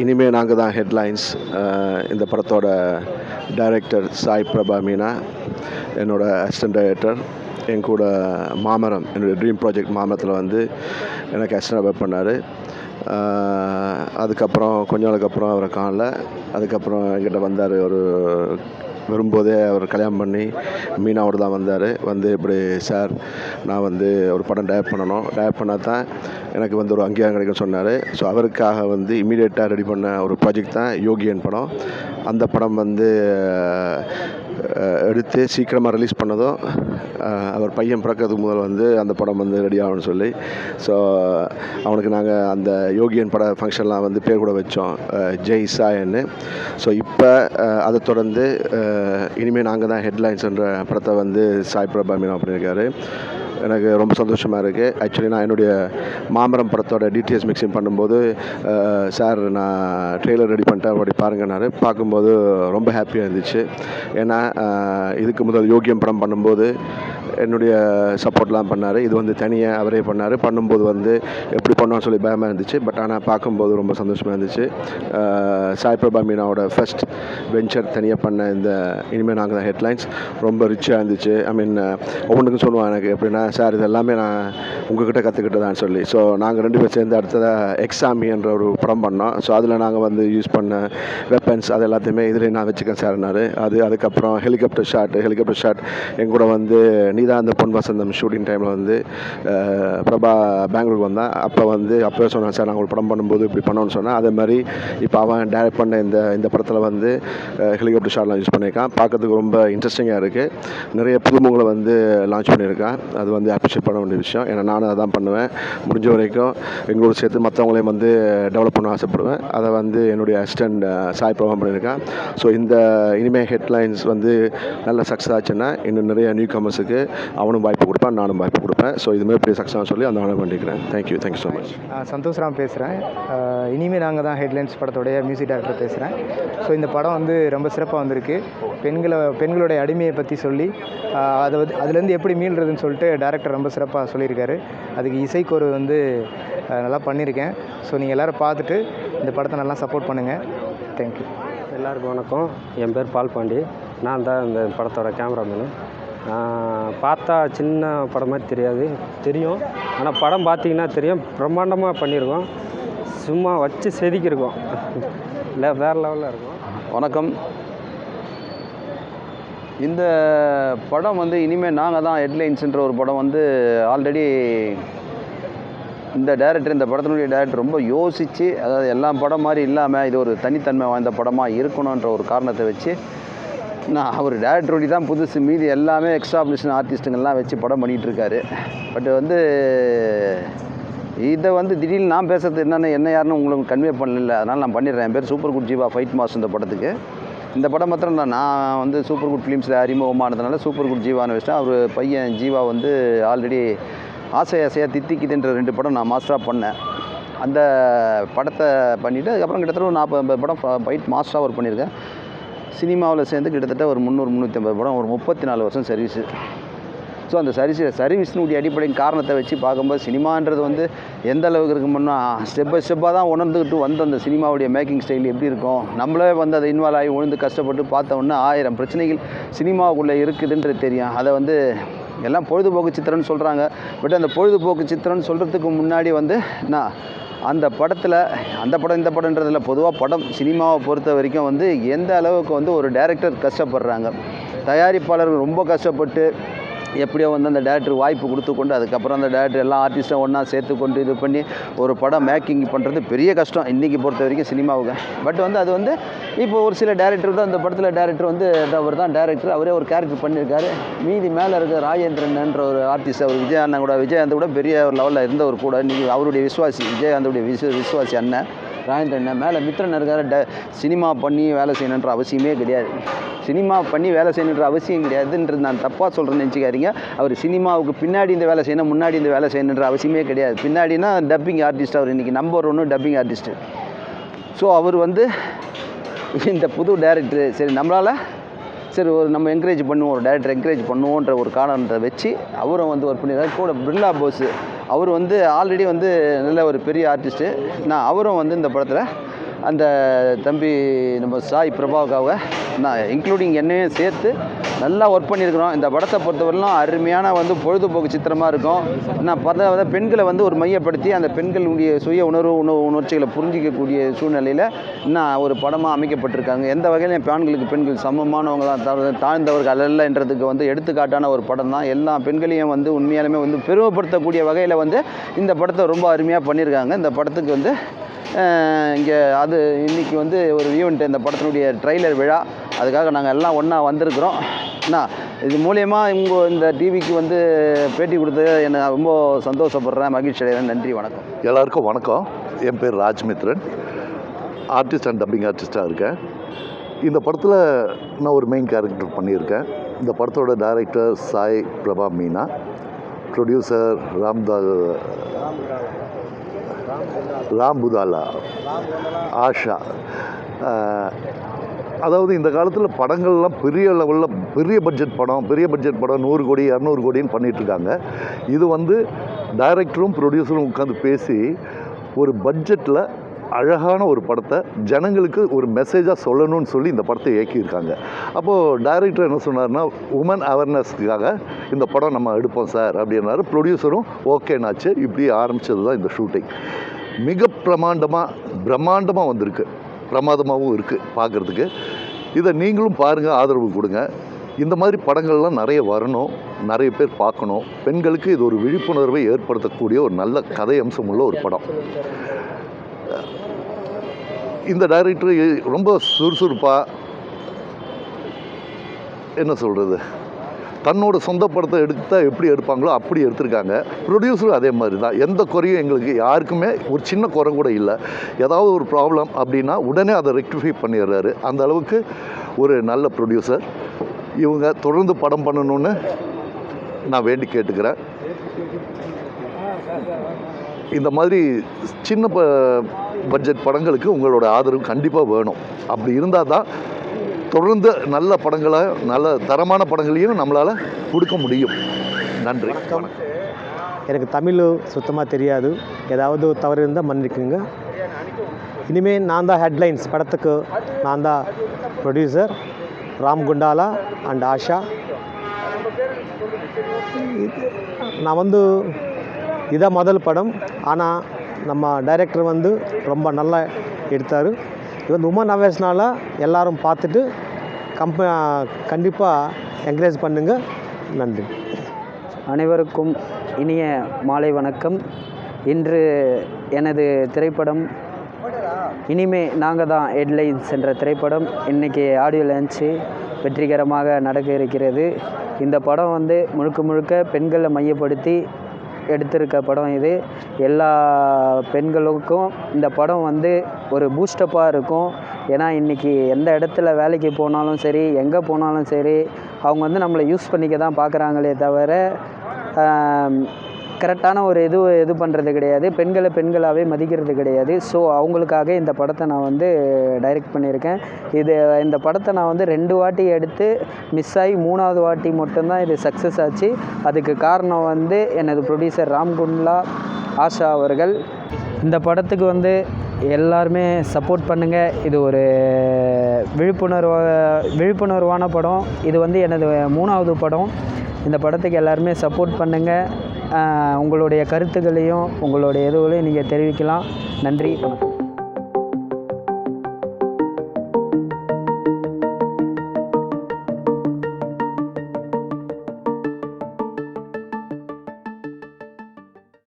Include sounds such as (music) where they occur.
இனிமே நாங்கள் தான் ஹெட்லைன்ஸ் இந்த படத்தோட டைரக்டர் சாய் பிரபா மீனா என்னோட அசிஸ்டன்ட் டைரக்டர் என் கூட மாமரம் என்னுடைய ட்ரீம் ப்ராஜெக்ட் மாமரத்தில் வந்து எனக்கு அசிஸ்டன்ட் ஒர்க் பண்ணார். அதுக்கப்புறம் கொஞ்ச நாளுக்கு அப்புறம் அவரை காணல. அதுக்கப்புறம் என்கிட்ட வந்தார் ஒரு வரும்போதே அவர் கல்யாணம் பண்ணி மீனாவோடு தான் வந்தார். வந்து இப்படி சார் நான் வந்து ஒரு படம் டயப் பண்ணணும். டேரக்ட் பண்ணால் தான் எனக்கு வந்து ஒரு அங்கீகாரம் கிடைக்கும் சொன்னார். ஸோ அவருக்காக வந்து இமீடியட்டாக ரெடி பண்ண ஒரு ப்ராஜெக்ட் தான் யோகியன் படம். அந்த படம் வந்து எடுத்து சீக்கிரமாக ரிலீஸ் பண்ணதும் அவர் பையன் பிறக்கிறதுக்கு முதல் வந்து அந்த படம் வந்து ரெடி ஆகணும்னு சொல்லி ஸோ அவனுக்கு நாங்கள் அந்த யோகியன் பட ஃபங்க்ஷன்லாம் வந்து பேர் கூட வச்சோம். ஜெய் சாயன்னு. ஸோ இப்போ அதை தொடர்ந்து இனிமேல் நாங்கள் தான் ஹெட்லைன்ஸ்ன்ற படத்தை வந்து சாய் பிரபா மீனா பண்ணியிருக்காரு. எனக்கு ரொம்ப சந்தோஷமாக இருக்குது ஆக்சுவலி நான் என்னுடைய மாமரம் படத்தோட டிடிஎஸ் மிக்சிங் பண்ணும்போது சார் நான் ட்ரெய்லர் ரெடி பண்ணிட்டேன். அப்படி பாருங்கன்னாரு பார்க்கும்போது ரொம்ப ஹாப்பியாக இருந்துச்சு. ஏன்னா இதுக்கு முதல் யோகியம் படம் பண்ணும்போது என்னுடைய சப்போர்ட்லாம் பண்ணார். இது வந்து தனியாக அவரே பண்ணார். பண்ணும்போது வந்து எப்படி பண்ணோன்னு சொல்லி பயமாக இருந்துச்சு. பட் ஆனால் பார்க்கும்போது ரொம்ப சந்தோஷமாக இருந்துச்சு. சாய் பிரபா மீனாவோட ஃபஸ்ட் வெஞ்சர் தனியாக பண்ண இந்த இனிமேல் நாங்கள் தான் ஹெட்லைன்ஸ் ரொம்ப ரிச்சாக இருந்துச்சு. ஐ மீன் ஒவ்வொன்றுக்கும் சொல்லுவான் எனக்கு எப்படின்னா சார் இது எல்லாமே நான் உங்ககிட்ட கற்றுக்கிட்டதான்னு சொல்லி. ஸோ நாங்கள் ரெண்டு பேர் சேர்ந்து அடுத்ததாக எக்ஸாமி என்ற ஒரு படம் பண்ணோம். ஸோ அதில் நாங்கள் வந்து யூஸ் பண்ண வெப்பன்ஸ் அது எல்லாத்தையுமே இதில் நான் வச்சுக்கேன் சார்னாரு அது அதுக்கப்புறம் ஹெலிகாப்டர் ஷாட் ஹெலிகாப்டர் ஷாட் என் கூட வந்து அந்த பொன் வசந்தம் ஷூட்டிங் டைமில் வந்து பிரபா பெங்களூருக்கு வந்தான். அப்போ வந்து அப்போ சொன்னான் சார் நாங்கள் ஒரு படம் பண்ணும்போது இப்படி பண்ணோன்னு சொன்னேன் அதே மாதிரி இப்போ அவன் டைரக்ட் பண்ண இந்த இந்த படத்தில் வந்து ஹெலிகாப்டர் ஷாட்லாம் யூஸ் பண்ணியிருக்கான். பார்க்கறதுக்கு ரொம்ப இன்ட்ரெஸ்டிங்காக இருக்குது நிறைய புதுமுகங்களை வந்து லான்ச் பண்ணியிருக்கான். அது வந்து அப்ரிஷியேட் பண்ண வேண்டிய விஷயம். ஏன்னா நானும் அதான் பண்ணுவேன். முடிஞ்ச வரைக்கும் எங்களோட சேர்த்து மற்றவங்களையும் வந்து டெவலப் பண்ண ஆசைப்படுவேன். அதை வந்து என்னுடைய அசிஸ்டண்ட் சாய் பிரபம் பண்ணியிருக்கான். ஸோ இந்த இனிமே ஹெட்லைன்ஸ் வந்து நல்ல சக்ஸஸ் ஆச்சுன்னா இன்னும் நிறைய நியூ கமர்ஸுக்கு அவனும் வாய்ப்பு கொடுப்பான் நானும் வாய்ப்பு கொடுப்பேன். ஸோ இதுமாதிரி பெரிய சக்ஸஸ் சொல்லி அந்த ஆனந்த் பண்ணிக்கிறேன் thank you thank you so much Santhosh Ram பேசுகிறேன் இனிமேல் நாங்கள் தான் ஹெட்லைன்ஸ் படத்தோடைய மியூசிக் டைரக்டர் பேசுகிறேன் ஸோ இந்த படம் வந்து ரொம்ப சிறப்பாக வந்திருக்கு. பெண்களை பெண்களுடைய அடிமையை பற்றி சொல்லி அதை வந்து அதுலேருந்து எப்படி மீள்றதுன்னு சொல்லிட்டு டேரக்டர் ரொம்ப சிறப்பாக சொல்லியிருக்காரு. அதுக்கு இசைக்கோரு வந்து நல்லா பண்ணியிருக்கேன். ஸோ நீங்கள் எல்லோரும் பார்த்துட்டு இந்த படத்தை நல்லா சப்போர்ட் பண்ணுங்கள் தேங்க்யூ எல்லாருக்கும் வணக்கம். என் பேர் பால் பாண்டி. நான் தான் இந்த படத்தோட கேமராமேனு பார்த்தா சின்ன படம் மாதிரி தெரியாது. தெரியும். ஆனால் படம் பார்த்தீங்கன்னா தெரியும். பிரம்மாண்டமாக பண்ணியிருக்கோம். சும்மா வச்சு செதுக்கியிருக்கோம். இல்லை வேறு லெவலில் இருக்கும். வணக்கம். இந்த படம் வந்து இனிமேல் நாங்கள் தான் ஹெட்லைன்ஸுன்ற ஒரு படம் வந்து ஆல்ரெடி இந்த டேரக்டர் இந்த படத்தினுடைய டேரக்டர் ரொம்ப யோசித்து அதாவது எல்லா படம் மாதிரி இல்லாமல் இது ஒரு தனித்தன்மை வாய்ந்த படமாக இருக்கணுன்ற ஒரு காரணத்தை வச்சு நான் அவர் டேரக்டர் ஒட்டி தான் புதுசு. மீதி எல்லாமே எக்ஸ்டாப்ளிஷன் ஆர்டிஸ்ட்டுங்கள்லாம் வச்சு படம் பண்ணிகிட்ருக்காரு பட் வந்து இதை வந்து திடீர்னு நான் பேசுறது என்னென்ன என்ன யாருன்னு உங்களுக்கு கன்வே பண்ணல. அதனால் நான் பண்ணிடுறேன். என் பேர் super good Jeeva fight mass இந்த படத்துக்கு. இந்த படம் மாத்திரம் தான் நான் வந்து சூப்பர் குட் ஃபிலிம்ஸில் அறிமுகமானதுனால சூப்பர் குட் ஜீவான்னு வச்சிட்டேன். அவர் பையன் ஜீவா வந்து ஆல்ரெடி ஆசை ஆசையாக தித்திக்குதுன்ற ரெண்டு படம் நான் மாஸ்டராக பண்ணேன். அந்த படத்தை பண்ணிவிட்டு அதுக்கப்புறம் கிட்டத்தட்ட ஒரு நாற்பது படம் ஃபைட் மாஸ்டராக ஒர்க் பண்ணியிருக்கேன். சினிமாவில் சேர்ந்து கிட்டத்தட்ட ஒரு முந்நூறு முந்நூற்றி ஐம்பது படம் ஒரு முப்பத்தி நாலு வருஷம் சர்வீஸு ஸோ அந்த சர்வீஸ் சர்வீஸ்னுடைய அடிப்படையின் காரணத்தை வச்சு பார்க்கும்போது சினிமான்றது வந்து எந்த அளவுக்கு இருக்குமுன்னா ஸ்டெப் பை ஸ்டெப்பாக தான் உணர்ந்துக்கிட்டு வந்து அந்த சினிமாவுடைய மேக்கிங் ஸ்டைல் எப்படி இருக்கும். நம்மளே வந்து அதை இன்வால்வ் ஆகி உழுந்து கஷ்டப்பட்டு பார்த்தோன்னா ஆயிரம் பிரச்சனைகள் சினிமாவுக்குள்ளே இருக்குதுன்றது தெரியும். அதை வந்து எல்லாம் பொழுதுபோக்கு சித்திரம்னு சொல்கிறாங்க பட் அந்த பொழுதுபோக்கு சித்திரம்னு சொல்கிறதுக்கு முன்னாடி வந்து நான் அந்த படத்தில் அந்த படம் இந்த படம்ன்றதில் பொதுவாக படம் சினிமாவை பொறுத்த வரைக்கும் வந்து எந்த அளவுக்கு வந்து ஒரு டைரக்டர் கஷ்டப்படுறாங்க. தயாரிப்பாளர்கள் ரொம்ப கஷ்டப்பட்டு எப்படியோ வந்து அந்த டேரக்டர் வாய்ப்பு கொடுத்து கொண்டு அதுக்கப்புறம் அந்த டேரக்டர் எல்லா ஆர்டிஸ்ட்டும் ஒன்றா சேர்த்து கொண்டு இது பண்ணி ஒரு படம் மேக்கிங் பண்ணுறது பெரிய கஷ்டம். இன்றைக்கி பொறுத்த வரைக்கும் சினிமாவுக்கு. பட் வந்து அது வந்து இப்போ ஒரு சில டேரக்டர் தான் அந்த படத்தில் டேரக்டர் வந்து அவர் தான் டேரக்டர் அவரே ஒரு கேரக்டர் பண்ணியிருக்காரு. மீதி மேலே இருக்க ராஜேந்திரன்ன்ற ஒரு ஆர்டிஸ்ட் அவர் விஜய் அண்ணன் கூட விஜயகாந்த் கூட பெரிய ஒரு லெவலில் இருந்தவர் கூட. இன்றைக்கி அவருடைய விசுவாசி விஜயகாந்தோடைய விசு விசுவாசி அண்ணன் ராஜேந்திரன் மேலே மித்திரன் இருக்கார். ட சினிமா பண்ணி வேலை செய்யணுன்ற அவசியமே கிடையாது. சினிமா பண்ணி வேலை செய்யணுன்ற அவசியம் கிடையாதுன்றது நான் தப்பாக சொல்கிறேன்னு நினச்சிக்காதீங்க. அவர் சினிமாவுக்கு பின்னாடி இந்த வேலை செய்யணும் முன்னாடி இந்த வேலை செய்யணுன்ற அவசியமே கிடையாது. பின்னாடினா டப்பிங் ஆர்டிஸ்ட் அவர் இன்றைக்கி நம்பர் ஒன்று டப்பிங் ஆர்டிஸ்ட்டு ஸோ அவர் வந்து (laughs) இந்த புது டேரக்டர் சரி நம்மளால் சரி ஒரு நம்ம என்கரேஜ் பண்ணுவோம் ஒரு டேரக்டர் என்கரேஜ் பண்ணுவோன்ற ஒரு காரணத்தை வச்சு அவரும் வந்து ஒர்க் பண்ணியிருக்காரு கூட பிர்லா போஸ் அவர் வந்து ஆல்ரெடி வந்து நல்ல ஒரு பெரிய ஆர்டிஸ்ட்டு நான் அவரும் வந்து இந்த படத்தில் அந்த தம்பி நம்ம சாய் பிரபாவுக்காக நான் இன்க்ளூடிங் என்னையும் சேர்த்து நல்லா ஒர்க் பண்ணியிருக்கிறோம். இந்த படத்தை பொறுத்தவரையிலும் அருமையான வந்து பொழுதுபோக்கு சித்திரமாக இருக்கும். நான் பத பெண்களை வந்து ஒரு மையப்படுத்தி அந்த பெண்களுடைய சுய உணர்வு உணவு உணர்ச்சிகளை புரிஞ்சிக்கக்கூடிய சூழ்நிலையில் இன்னும் ஒரு படமாக அமைக்கப்பட்டிருக்காங்க. எந்த வகையிலும் ஆண்களுக்கு பெண்கள் சமமானவங்க தான். தாழ்ந்தவர்கள் அல்லன்றதுக்கு வந்து எடுத்துக்காட்டான ஒரு படம் தான். எல்லா பெண்களையும் வந்து உண்மையாலுமே வந்து பெருமைப்படுத்தக்கூடிய வகையில் வந்து இந்த படத்தை ரொம்ப அருமையாக பண்ணியிருக்காங்க. இந்த படத்துக்கு வந்து இங்கே அது இன்றைக்கி வந்து ஒரு ஈவெண்ட் இந்த படத்தினுடைய ட்ரைலர் விழா. அதுக்காக நாங்கள் எல்லாம் ஒன்றா வந்திருக்கிறோம். என்ன இது மூலயமா இவங்க இந்த டிவிக்கு வந்து பேட்டி கொடுத்தது என்னை ரொம்ப சந்தோஷப்படுறேன் மகிழ்ச்சி அடைகிறேன். நன்றி வணக்கம். எல்லாருக்கும் வணக்கம். என் பேர் ராஜ்மித்ரன். ஆர்டிஸ்ட் அண்ட் டப்பிங் ஆர்டிஸ்ட்டாக இருக்கேன். இந்த படத்தில் நான் ஒரு மெயின் கேரக்டர் பண்ணியிருக்கேன். இந்த படத்தோட டைரக்டர் சாய் பிரபா மீனா ப்ரொடியூசர் ராம்தா ராம் புதாலா. ஆஷா. அதாவது இந்த காலத்தில் படங்கள்லாம் பெரிய லெவலில் பெரிய பட்ஜெட் படம் பெரிய பட்ஜெட் படம் நூறு கோடி இரநூறு கோடின்னு பண்ணிகிட்ருக்காங்க இது வந்து டைரக்டரும் ப்ரொடியூசரும் உட்காந்து பேசி ஒரு பட்ஜெட்டில் அழகான ஒரு படத்தை ஜனங்களுக்கு ஒரு மெசேஜாக சொல்லணும்னு சொல்லி இந்த படத்தை இயக்கியிருக்காங்க. அப்போது டைரக்டர் என்ன சொன்னார்னா உமன் அவேர்னஸ்க்காக இந்த படம் நம்ம எடுப்போம் சார் அப்படின்னாரு. ப்ரொடியூசரும் ஓகேனாச்சு இப்படி ஆரம்பித்தது தான் இந்த ஷூட்டிங் மிக பிரமாண்டமாக பிரம்மாண்டமாக வந்திருக்கு. பிரமாதமாகவும் இருக்குது பார்க்குறதுக்கு. இதை நீங்களும் பாருங்கள் ஆதரவு கொடுங்க. இந்த மாதிரி படங்கள்லாம் நிறைய வரணும் நிறைய பேர் பார்க்கணும். பெண்களுக்கு இது ஒரு விழிப்புணர்வை ஏற்படுத்தக்கூடிய ஒரு நல்ல கதை அம்சம் உள்ள ஒரு படம். இந்த டைரக்டர் ரொம்ப சுறுசுறுப்பாக என்ன சொல்கிறது தன்னோட சொந்த படத்தை எடுத்தால் எப்படி எடுப்பாங்களோ அப்படி எடுத்திருக்காங்க. ப்ரொடியூசரும் அதே மாதிரி தான். எந்த குறையும் எங்களுக்கு யாருக்குமே ஒரு சின்ன குறை கூட இல்லை. ஏதாவது ஒரு ப்ராப்ளம் அப்படின்னா உடனே அதை ரெக்டிஃபை பண்ணிடுறாரு. அந்த அளவுக்கு ஒரு நல்ல ப்ரொடியூசர் இவங்க தொடர்ந்து படம் பண்ணணும்னு நான் வேண்டி கேட்டுக்கிறேன். இந்த மாதிரி சின்ன ப பட்ஜெட் படங்களுக்கு உங்களோட ஆதரவு கண்டிப்பாக வேணும். அப்படி இருந்தால் தான் தொடர்ந்து நல்ல படங்களை நல்ல தரமான படங்களையும் நம்மளால் கொடுக்க முடியும். நன்றி. எனக்கு தமிழ் சுத்தமாக தெரியாது. ஏதாவது தவறு இருந்தால் மன்னிக்குங்க. இனிமேல் நான் தான் ஹெட்லைன்ஸ் படத்துக்கு நான் தான் ப்ரொடியூசர் ராம் குண்டாலா அண்ட் ஆஷா. நான் வந்து இதான் முதல் படம். ஆனால் நம்ம டைரக்டர் வந்து ரொம்ப நல்லா எடுத்தார். இது வந்து உமன் அவேர்ஸ்னால எல்லோரும் பார்த்துட்டு கம்ப கண்டிப்பாக என்கரேஜ் பண்ணுங்கள் நன்றி. அனைவருக்கும் இனிய மாலை வணக்கம். இன்று எனது திரைப்படம் இனிமே நாங்கள் தான் ஹெட்லைன்ஸ் என்ற திரைப்படம். இன்றைக்கி ஆடியோ லான்ச்சு வெற்றிகரமாக நடக்க இருக்கிறது. இந்த படம் வந்து முழுக்க முழுக்க பெண்களை மையப்படுத்தி எடுத்திருக்க படம் இது. எல்லா பெண்களுக்கும் இந்த படம் வந்து ஒரு பூஸ்டப்பாக இருக்கும். ஏன்னா இன்றைக்கி எந்த இடத்துல வேலைக்கு போனாலும் சரி எங்கே போனாலும் சரி அவங்க வந்து நம்மளை யூஸ் பண்ணிக்க தான் பார்க்குறாங்களே தவிர கரெக்டான ஒரு இது இது பண்ணுறது கிடையாது. பெண்களை பெண்களாகவே மதிக்கிறது கிடையாது. ஸோ அவங்களுக்காக இந்த படத்தை நான் வந்து டைரக்ட் பண்ணியிருக்கேன். இது இந்த படத்தை நான் வந்து ரெண்டு வாட்டி எடுத்து மிஸ் ஆகி மூணாவது வாட்டி மட்டும்தான் இது சக்ஸஸ் ஆச்சு. அதுக்கு காரணம் வந்து எனது ப்ரொடியூசர் ராம்குண்ட்லா ஆஷா அவர்கள். இந்த படத்துக்கு வந்து எல்லாருமே சப்போர்ட் பண்ணுங்கள் இது ஒரு விழிப்புணர்வு விழிப்புணர்வான படம். இது வந்து எனது மூணாவது படம். இந்த படத்துக்கு எல்லாருமே சப்போர்ட் பண்ணுங்கள் உங்களுடைய கருத்துக்களையும் உங்களுடைய இதுகளையும் நீங்கள் தெரிவிக்கலாம். நன்றி வணக்கம்.